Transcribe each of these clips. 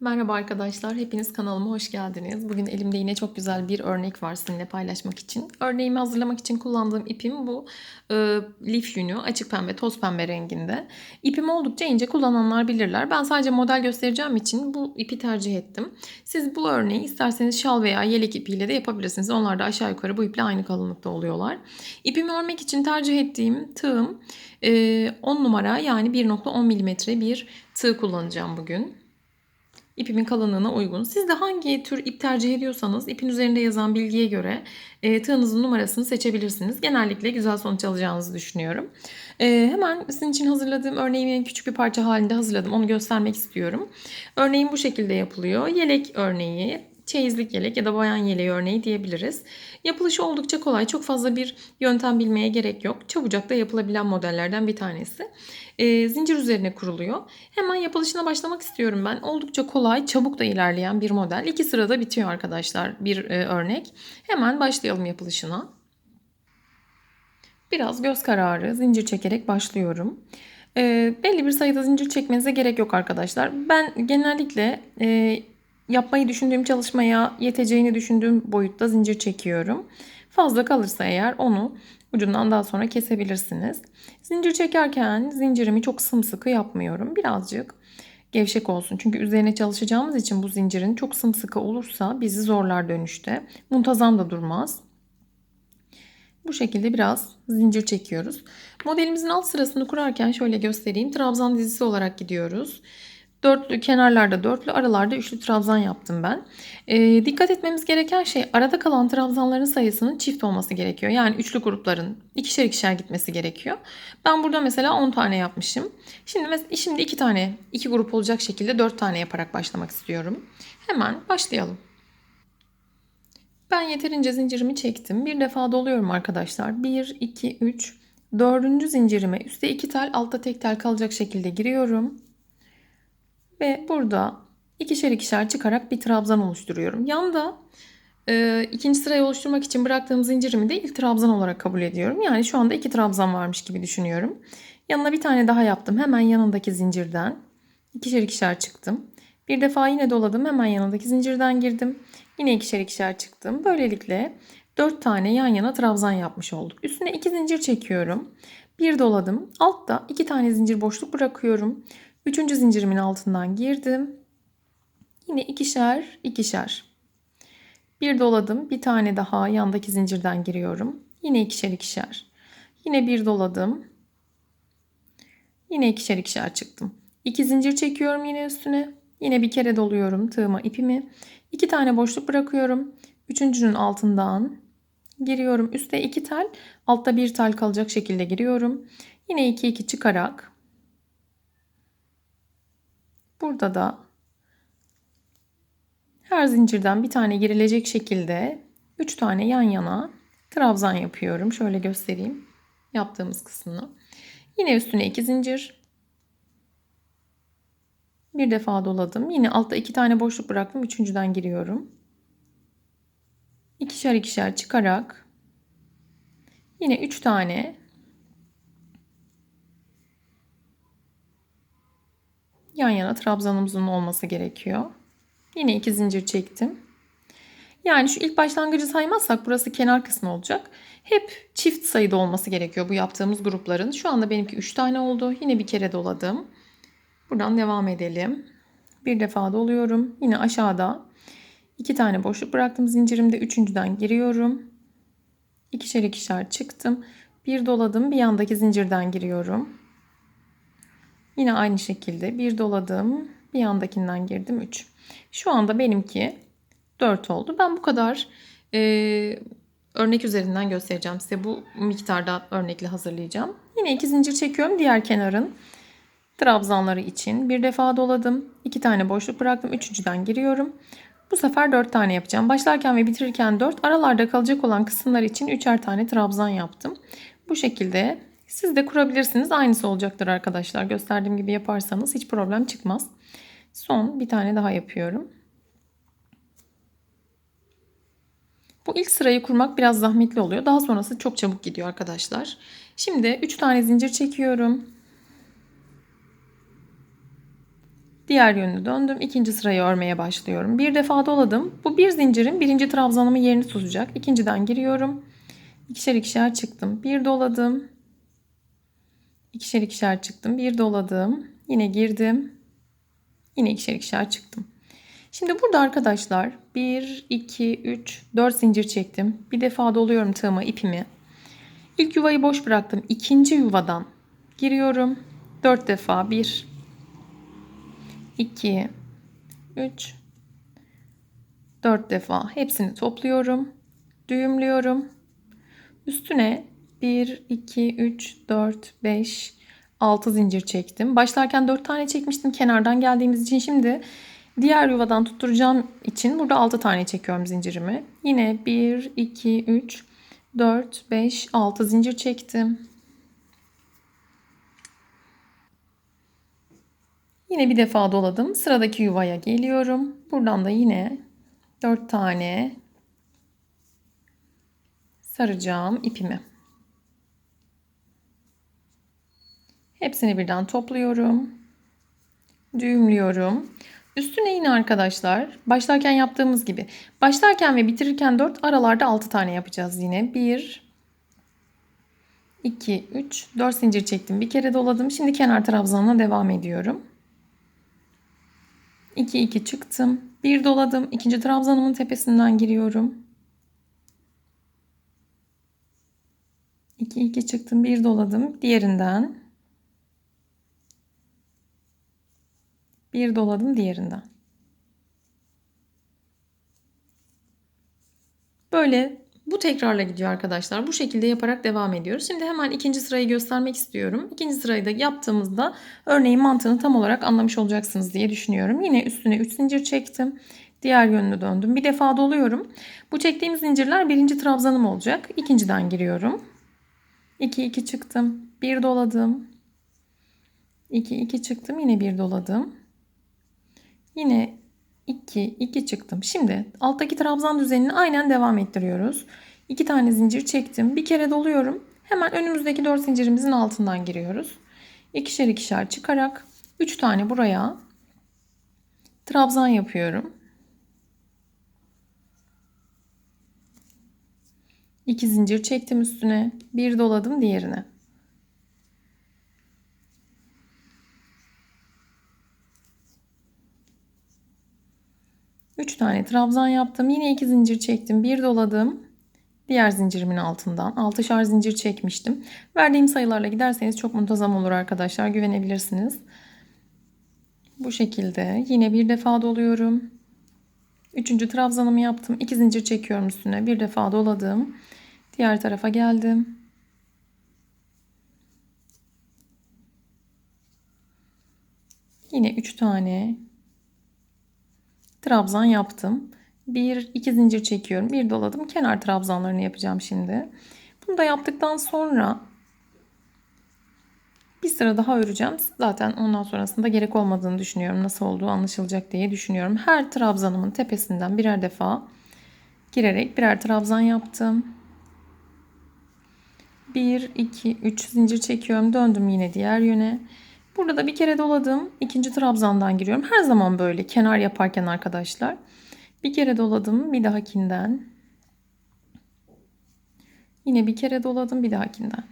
Merhaba arkadaşlar, hepiniz kanalıma hoş geldiniz. Bugün elimde yine çok güzel bir örnek var sizinle paylaşmak için. Örneğimi hazırlamak için kullandığım ipim bu e, lif yünü, açık pembe, toz pembe renginde. İpim oldukça ince kullananlar bilirler. Ben sadece model göstereceğim için bu ipi tercih ettim. Siz bu örneği isterseniz şal veya yelek ipiyle de yapabilirsiniz. Onlar da aşağı yukarı bu iple aynı kalınlıkta oluyorlar. İpimi örmek için tercih ettiğim tığım e, 10 numara yani 1.10 milimetre bir tığ kullanacağım bugün ipimin kalınlığına uygun. Siz de hangi tür ip tercih ediyorsanız ipin üzerinde yazan bilgiye göre e, tığınızın numarasını seçebilirsiniz. Genellikle güzel sonuç alacağınızı düşünüyorum. E, hemen sizin için hazırladığım örneğimi küçük bir parça halinde hazırladım. Onu göstermek istiyorum. Örneğim bu şekilde yapılıyor. Yelek örneği, çeyizlik yelek ya da bayan yeleği örneği diyebiliriz. Yapılışı oldukça kolay. Çok fazla bir yöntem bilmeye gerek yok. Çabucak da yapılabilen modellerden bir tanesi. E, zincir üzerine kuruluyor. Hemen yapılışına başlamak istiyorum ben. Oldukça kolay, çabuk da ilerleyen bir model. İki sırada bitiyor arkadaşlar bir e, örnek. Hemen başlayalım yapılışına. Biraz göz kararı zincir çekerek başlıyorum. E, belli bir sayıda zincir çekmenize gerek yok arkadaşlar. Ben genellikle e, yapmayı düşündüğüm çalışmaya yeteceğini düşündüğüm boyutta zincir çekiyorum. Fazla kalırsa eğer onu ucundan daha sonra kesebilirsiniz. Zincir çekerken zincirimi çok sımsıkı yapmıyorum. Birazcık gevşek olsun. Çünkü üzerine çalışacağımız için bu zincirin çok sımsıkı olursa bizi zorlar dönüşte. Muntazam da durmaz. Bu şekilde biraz zincir çekiyoruz. Modelimizin alt sırasını kurarken şöyle göstereyim. Trabzan dizisi olarak gidiyoruz. Dörtlü kenarlarda dörtlü aralarda üçlü trabzan yaptım ben. E, dikkat etmemiz gereken şey arada kalan trabzanların sayısının çift olması gerekiyor. Yani üçlü grupların ikişer ikişer gitmesi gerekiyor. Ben burada mesela 10 tane yapmışım. Şimdi şimdi iki tane iki grup olacak şekilde 4 tane yaparak başlamak istiyorum. Hemen başlayalım. Ben yeterince zincirimi çektim. Bir defa doluyorum arkadaşlar. 1, 2, 3, dördüncü zincirime üstte iki tel altta tek tel kalacak şekilde giriyorum. Ve burada ikişer ikişer çıkarak bir trabzan oluşturuyorum. Yanda e, ikinci sırayı oluşturmak için bıraktığım zincirimi de ilk trabzan olarak kabul ediyorum. Yani şu anda iki trabzan varmış gibi düşünüyorum. Yanına bir tane daha yaptım. Hemen yanındaki zincirden ikişer ikişer çıktım. Bir defa yine doladım. Hemen yanındaki zincirden girdim. Yine ikişer ikişer çıktım. Böylelikle 4 tane yan yana trabzan yapmış olduk. Üstüne 2 zincir çekiyorum. Bir doladım. Altta 2 tane zincir boşluk bırakıyorum. Üçüncü zincirimin altından girdim. Yine ikişer ikişer. Bir doladım. Bir tane daha yandaki zincirden giriyorum. Yine ikişer ikişer. Yine bir doladım. Yine ikişer ikişer çıktım. İki zincir çekiyorum yine üstüne. Yine bir kere doluyorum tığıma ipimi. İki tane boşluk bırakıyorum. Üçüncünün altından giriyorum. Üste iki tel, altta bir tel kalacak şekilde giriyorum. Yine iki iki çıkarak Burada da her zincirden bir tane girilecek şekilde 3 tane yan yana trabzan yapıyorum. Şöyle göstereyim yaptığımız kısmını. Yine üstüne 2 zincir. Bir defa doladım. Yine altta 2 tane boşluk bıraktım. Üçüncüden giriyorum. İkişer ikişer çıkarak yine 3 tane yan yana trabzanımızın olması gerekiyor. Yine iki zincir çektim. Yani şu ilk başlangıcı saymazsak burası kenar kısmı olacak. Hep çift sayıda olması gerekiyor bu yaptığımız grupların. Şu anda benimki 3 tane oldu. Yine bir kere doladım. Buradan devam edelim. Bir defa doluyorum. Yine aşağıda iki tane boşluk bıraktım zincirimde. Üçüncüden giriyorum. İkişer ikişer çıktım. Bir doladım. Bir yandaki zincirden giriyorum. Yine aynı şekilde bir doladım. Bir yandakinden girdim 3. Şu anda benimki 4 oldu. Ben bu kadar e, örnek üzerinden göstereceğim size. Bu miktarda örnekle hazırlayacağım. Yine iki zincir çekiyorum diğer kenarın trabzanları için. Bir defa doladım. iki tane boşluk bıraktım. Üçüncüden giriyorum. Bu sefer 4 tane yapacağım. Başlarken ve bitirirken 4, aralarda kalacak olan kısımlar için 3'er tane trabzan yaptım. Bu şekilde siz de kurabilirsiniz. Aynısı olacaktır arkadaşlar. Gösterdiğim gibi yaparsanız hiç problem çıkmaz. Son bir tane daha yapıyorum. Bu ilk sırayı kurmak biraz zahmetli oluyor. Daha sonrası çok çabuk gidiyor arkadaşlar. Şimdi 3 tane zincir çekiyorum. Diğer yönünü döndüm. İkinci sırayı örmeye başlıyorum. Bir defa doladım. Bu bir zincirin birinci trabzanımın yerini tutacak. İkinciden giriyorum. İkişer ikişer çıktım. Bir doladım. İkişer ikişer çıktım. Bir doladım. Yine girdim. Yine ikişer ikişer çıktım. Şimdi burada arkadaşlar 1, 2, 3, 4 zincir çektim. Bir defa doluyorum tığımı, ipimi. İlk yuvayı boş bıraktım. İkinci yuvadan giriyorum. 4 defa 1, 2, 3, 4 defa hepsini topluyorum. Düğümlüyorum. Üstüne 1, 2, 3, 4, 5, 6 zincir çektim. Başlarken 4 tane çekmiştim kenardan geldiğimiz için şimdi diğer yuvadan tutturacağım için burada 6 tane çekiyorum zincirimi. Yine 1, 2, 3, 4, 5, 6 zincir çektim. Yine bir defa doladım. Sıradaki yuvaya geliyorum. Buradan da yine 4 tane saracağım ipimi. Hepsini birden topluyorum. Düğümlüyorum. Üstüne yine arkadaşlar başlarken yaptığımız gibi. Başlarken ve bitirirken 4 aralarda 6 tane yapacağız yine. 1 2 3 4 zincir çektim. Bir kere doladım. Şimdi kenar trabzanla devam ediyorum. 2 2 çıktım. Bir doladım. İkinci trabzanımın tepesinden giriyorum. 2 2 çıktım. Bir doladım. Diğerinden Bir doladım diğerinden. Böyle bu tekrarla gidiyor arkadaşlar. Bu şekilde yaparak devam ediyoruz. Şimdi hemen ikinci sırayı göstermek istiyorum. İkinci sırayı da yaptığımızda örneğin mantığını tam olarak anlamış olacaksınız diye düşünüyorum. Yine üstüne 3 zincir çektim. Diğer yönünü döndüm. Bir defa doluyorum. Bu çektiğim zincirler birinci trabzanım olacak. İkinciden giriyorum. 2 2 çıktım. Bir doladım. 2 2 çıktım. Yine bir doladım. Yine 2, 2 çıktım. Şimdi alttaki trabzan düzenini aynen devam ettiriyoruz. 2 tane zincir çektim. Bir kere doluyorum. Hemen önümüzdeki 4 zincirimizin altından giriyoruz. İkişer ikişer çıkarak 3 tane buraya trabzan yapıyorum. 2 zincir çektim üstüne. Bir doladım diğerine. 3 tane trabzan yaptım. Yine 2 zincir çektim. Bir doladım. Diğer zincirimin altından 6'şar zincir çekmiştim. Verdiğim sayılarla giderseniz çok muntazam olur arkadaşlar. Güvenebilirsiniz. Bu şekilde yine bir defa doluyorum. Üçüncü trabzanımı yaptım. 2 zincir çekiyorum üstüne. Bir defa doladım. Diğer tarafa geldim. Yine 3 tane trabzan yaptım. Bir iki zincir çekiyorum. Bir doladım. Kenar trabzanlarını yapacağım şimdi. Bunu da yaptıktan sonra bir sıra daha öreceğim. Zaten ondan sonrasında gerek olmadığını düşünüyorum. Nasıl olduğu anlaşılacak diye düşünüyorum. Her trabzanımın tepesinden birer defa girerek birer trabzan yaptım. 1, 2, 3 zincir çekiyorum. Döndüm yine diğer yöne. Burada da bir kere doladım. İkinci trabzandan giriyorum. Her zaman böyle kenar yaparken arkadaşlar. Bir kere doladım bir dahakinden. Yine bir kere doladım bir dahakinden.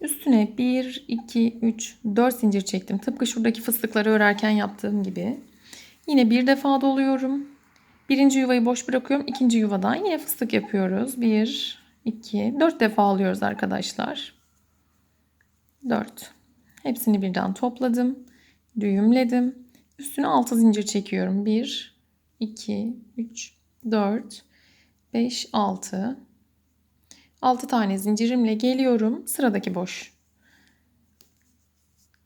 Üstüne 1, 2, 3, 4 zincir çektim. Tıpkı şuradaki fıstıkları örerken yaptığım gibi. Yine bir defa doluyorum. Birinci yuvayı boş bırakıyorum. İkinci yuvadan yine fıstık yapıyoruz. 1, 2, 4 defa alıyoruz arkadaşlar. 4. Hepsini birden topladım. Düğümledim. Üstüne 6 zincir çekiyorum. 1, 2, 3, 4, 5, 6. 6 tane zincirimle geliyorum. Sıradaki boş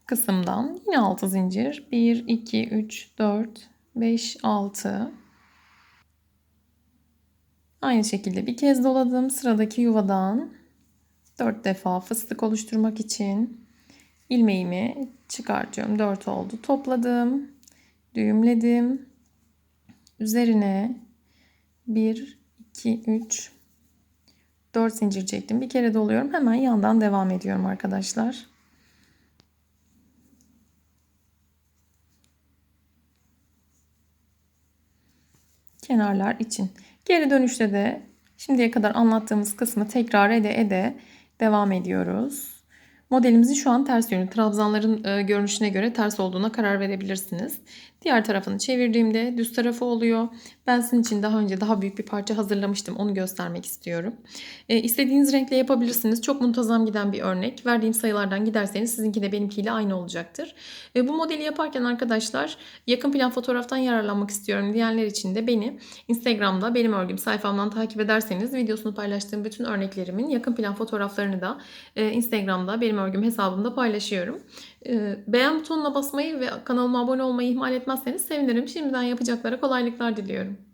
kısımdan yine 6 zincir. 1, 2, 3, 4, 5, 6. Aynı şekilde bir kez doladım. Sıradaki yuvadan 4 defa fıstık oluşturmak için ilmeğimi çıkartıyorum. 4 oldu. Topladım. Düğümledim. Üzerine 1, 2, 3, 4 zincir çektim. Bir kere doluyorum. Hemen yandan devam ediyorum arkadaşlar. Kenarlar için. Geri dönüşte de şimdiye kadar anlattığımız kısmı tekrar ede ede devam ediyoruz. Modelimizin şu an ters yönü. Trabzanların e, görünüşüne göre ters olduğuna karar verebilirsiniz. Diğer tarafını çevirdiğimde düz tarafı oluyor. Ben sizin için daha önce daha büyük bir parça hazırlamıştım. Onu göstermek istiyorum. E, istediğiniz renkle yapabilirsiniz. Çok muntazam giden bir örnek. Verdiğim sayılardan giderseniz sizinki de benimkiyle aynı olacaktır. E, bu modeli yaparken arkadaşlar yakın plan fotoğraftan yararlanmak istiyorum diyenler için de beni Instagram'da benim örgüm sayfamdan takip ederseniz videosunu paylaştığım bütün örneklerimin yakın plan fotoğraflarını da e, Instagram'da benim örgüm hesabımda paylaşıyorum. E, beğen butonuna basmayı ve kanalıma abone olmayı ihmal etmezseniz sevinirim. Şimdiden yapacaklara kolaylıklar diliyorum.